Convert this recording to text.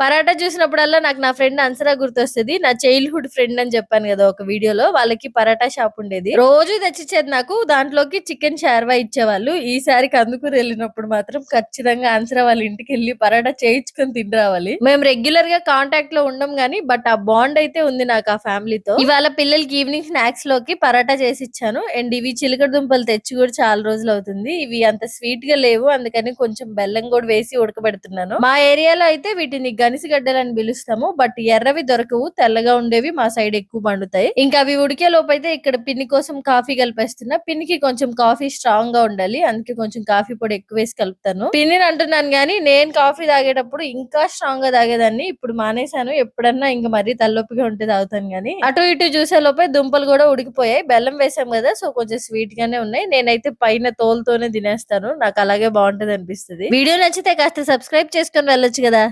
పరాటా చూసినప్పుడల్లా నాకు నా ఫ్రెండ్ అన్సరా గుర్తొస్తుంది. నా చైల్డ్హుడ్ ఫ్రెండ్ అని చెప్పాను కదా ఒక వీడియోలో. వాళ్ళకి పరాటా షాప్ ఉండేది. రోజు తెచ్చిచ్చేది నాకు. దాంట్లోకి చికెన్ షార్వా ఇచ్చేవాళ్ళు. ఈసారి కందుకూరు వెళ్ళినప్పుడు మాత్రం ఖచ్చితంగా అన్సరా వాళ్ళ ఇంటికి వెళ్ళి పరాటా చేయించుకొని తిని రావాలి. మేము రెగ్యులర్గా కాంటాక్ట్లో ఉండం గానీ బట్ ఆ బాండ్ అయితే ఉంది నాకు ఆ ఫ్యామిలీతో ఇవాళ పిల్లలకి ఈవినింగ్ స్నాక్స్లోకి పరాటా చేసి ఇచ్చాను. అండ్ ఇవి చిలకడ దుంపలు తెచ్చి కూడా చాలా రోజులు అవుతుంది. ఇవి అంత స్వీట్గా లేవు. అందుకని కొంచెం బెల్లం కూడా వేసి ఉడకబెడుతున్నాను. మా ఏరియాలో అయితే వీటిని గనిసిగడ్డలు అని పిలుస్తాము బట్ ఎర్రవి దొరకవు తెల్లగా ఉండేవి మా సైడ్ ఎక్కువ పండుతాయి. ఇంకా అవి ఉడికే లోపైతే అయితే ఇక్కడ పిన్ని కోసం కాఫీ కలిపేస్తున్నా. పిన్నికి కొంచెం కాఫీ స్ట్రాంగ్గా ఉండాలి. అందుకే కొంచెం కాఫీ పొడి ఎక్కువ వేసి కలుపుతాను. పిన్నిని అంటున్నాను కానీ నేను కాఫీ తాగేటప్పుడు ఇంకా స్ట్రాంగ్గా తాగేదాన్ని. ఇప్పుడు మానేశాను. ఎప్పుడన్నా ఇంకా మరీ తలనొప్పిగా ఉంటే తాగుతాను కానీ అటు ఇటు చూసే లోపే దుంపలు కూడా ఉడికిపోయాయి. బెల్లం వేసాం కదా సో కొంచెం స్వీట్ గానే ఉన్నాయి. నేనైతే పైన తోలుతోనే తినేస్తాను. నాకు అలాగే బాగుంటది అనిపిస్తుంది. వీడియో నచ్చితే కాస్త సబ్స్క్రైబ్ చేసుకొని వెళ్ళొచ్చు కదా.